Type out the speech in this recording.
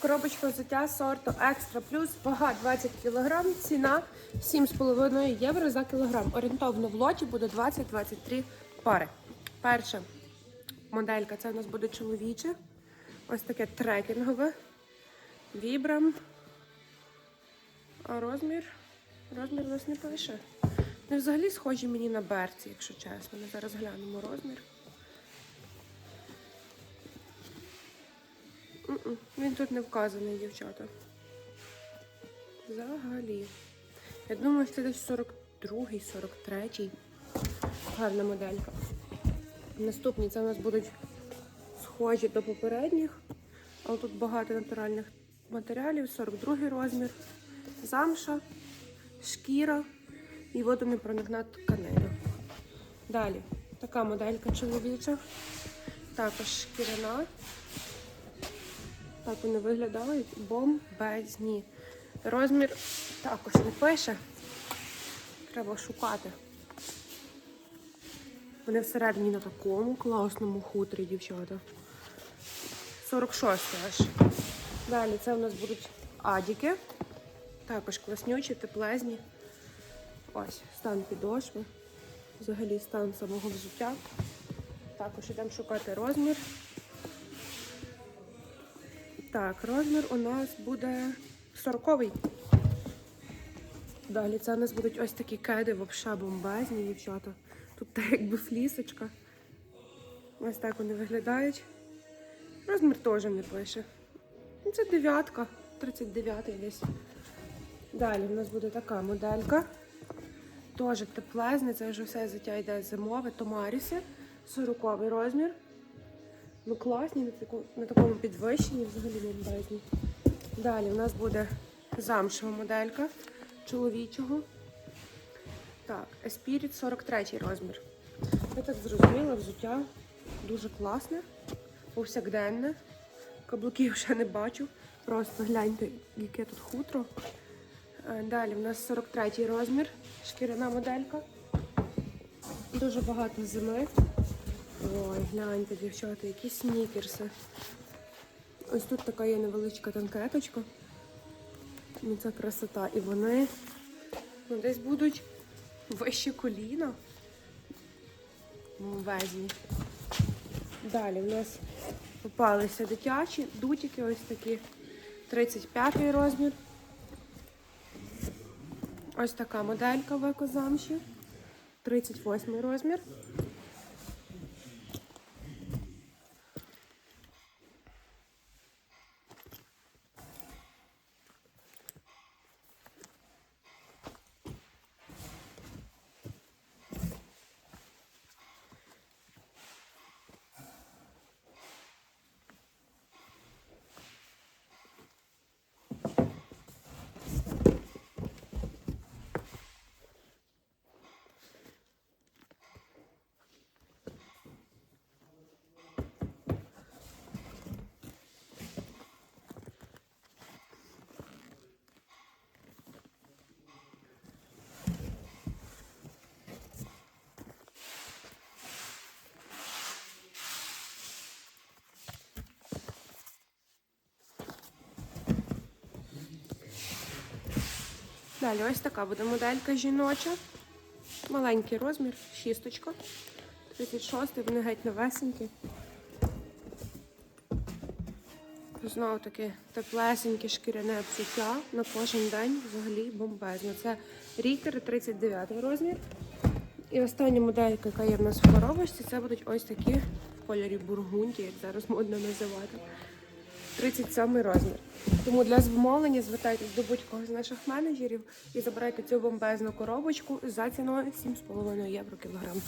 Коробочка взуття сорту Екстра Плюс, вага 20 кг, ціна 7,5 євро за кілограм. Орієнтовно в лоті буде 20-23 пари. Перша моделька це у нас буде чоловіче. Ось таке трекінгове. Вібрам. А розмір? Розмір у нас не пише. Ну, взагалі схожі мені на берці, якщо чесно. Ми зараз глянемо розмір. Він тут не вказаний, дівчата. Взагалі. Я думаю, що це десь 42-й, 43-й. Гарна моделька. Наступні це у нас будуть схожі до попередніх, але тут багато натуральних матеріалів, 42-й розмір, замша, шкіра і водонепроникна тканина. Далі така моделька чоловіча, також шкіряна. Так вони виглядають бомбезні. Розмір також не пише. Треба шукати. Вони всередині на такому класному хутрі, дівчата. 46 аж. Далі це у нас будуть адіки. Також класнючі, теплезні. Ось, стан підошви. Взагалі стан самого взуття. Також йдемо шукати розмір. Так, розмір у нас буде 40-й. Далі це у нас будуть ось такі кеди, вообще бомбезні, дівчата. Тут так якби флісочка. Ось так вони виглядають. Розмір теж не пише. Ну, Це дев'ятка, 39-й десь. Далі в нас буде така моделька. Теж теплезне, це вже все життя йде зимове, Томаріси. 40 розмір. Ну класні, на, таку, на такому підвищенні, взагалі бомбезні. Далі у нас буде замшева моделька чоловічого. Так, Esprit 43 розмір. Я так зрозуміла, взуття дуже класне, повсякденне. Каблуків ще не бачу. Просто гляньте, яке тут хутро. Е, Далі в нас 43 розмір, шкіряна моделька. Дуже багато зими. Ой, гляньте, дівчата, які снікерси. Ось тут така є невеличка танкеточка. Ну це красота. І вони ну, десь будуть вище коліна. Мовезні. Далі в нас попалися дитячі дутики, ось такі 35 розмір. Ось така моделька в екозамші. 38 розмір. Далі ось така буде моделька жіноча. Маленький розмір, шісточка. 36 вони геть новесенькі. Знову таки теплесеньке шкіряне взуття на кожен день взагалі бомбезно. Це рікер 39 розмір. І остання моделька, яка є в нас в коробочці, це будуть ось такі в кольорі бургунді, як зараз модно називати. 37 розмір. Тому для замовлення звертайтесь до будь-кого з наших менеджерів і забирайте цю бомбезну коробочку за ціною 7,5 євро кілограм.